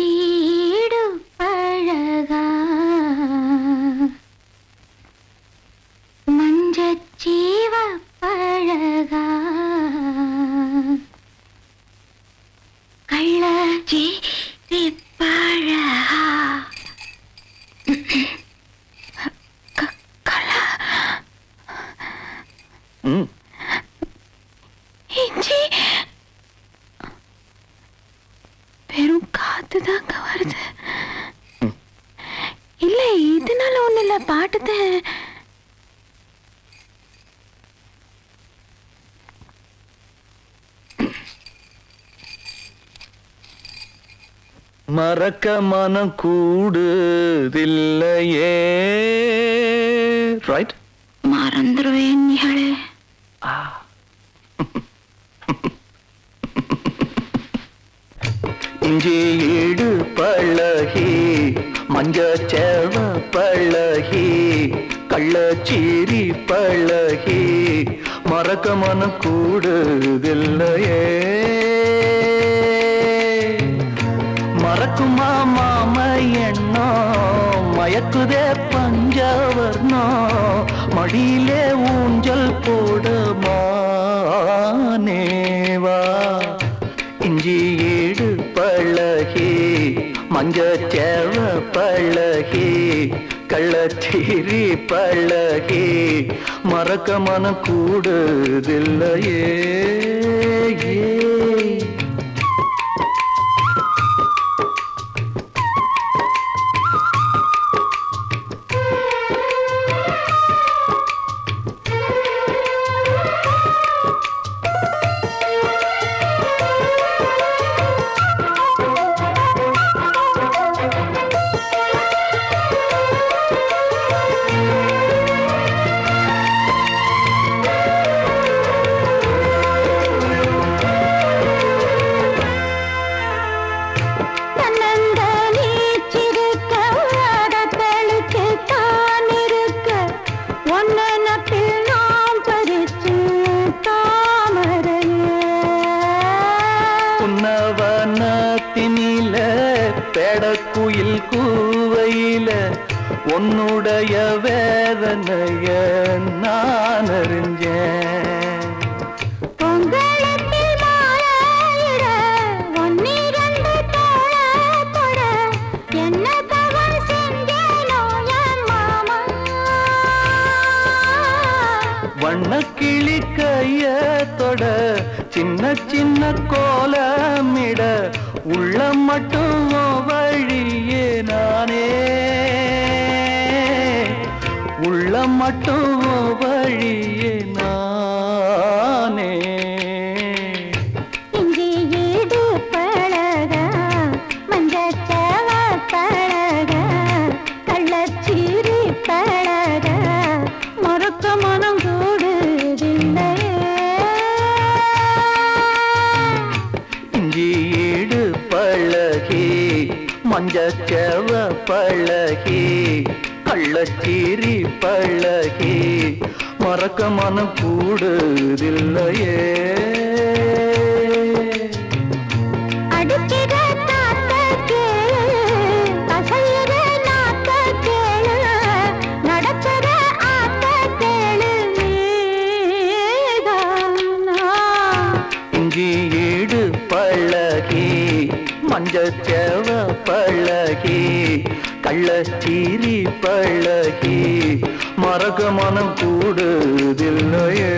இஞ்சீடு பழகா மஞ்சச்சீவ பழகா கள்ளச்சி பழகா இஞ்சி இதனால ஒண்ணு இல்ல பாட்டுதான் மறக்க மனம் கூடுதில்லையே. ரைட் மறந்துருவேன் நிகழே. இஞ்சி ஈடு பழகி மஞ்சச்சேவ பழகி கள்ளச்சீரி பழகி மறக்க மனம் கூடுதில்லையே. மறக்குமா மாம எண்ணம் மயக்குதே பஞ்சவர்ணோ? மடியிலே ஊஞ்சல் போடுமானேவா? இஞ்சி ஏடு பழகி மஞ்ச சேவ பழகி கள்ளச்சீரி பழகி மறக்க மனம் கூடுதில்லையே. ஏ பெடக்குயில் கூவையில உன்னுடைய வேதனைய நான் அறிஞ்சேன். வண்ணக்கிளி கைய தொட சின்ன சின்ன கோலமிட உள்ளம் மட்டும் மட்டும் வழியே நானே. இஞ்சி ஈடு பழக கள்ளச்சீரி பழக மறுக்க மனம் கூடுதில்லையே இஞ்சி பள்ளச்சீரி பள்ளகி மரக மனம் கூடுதில் நோயே.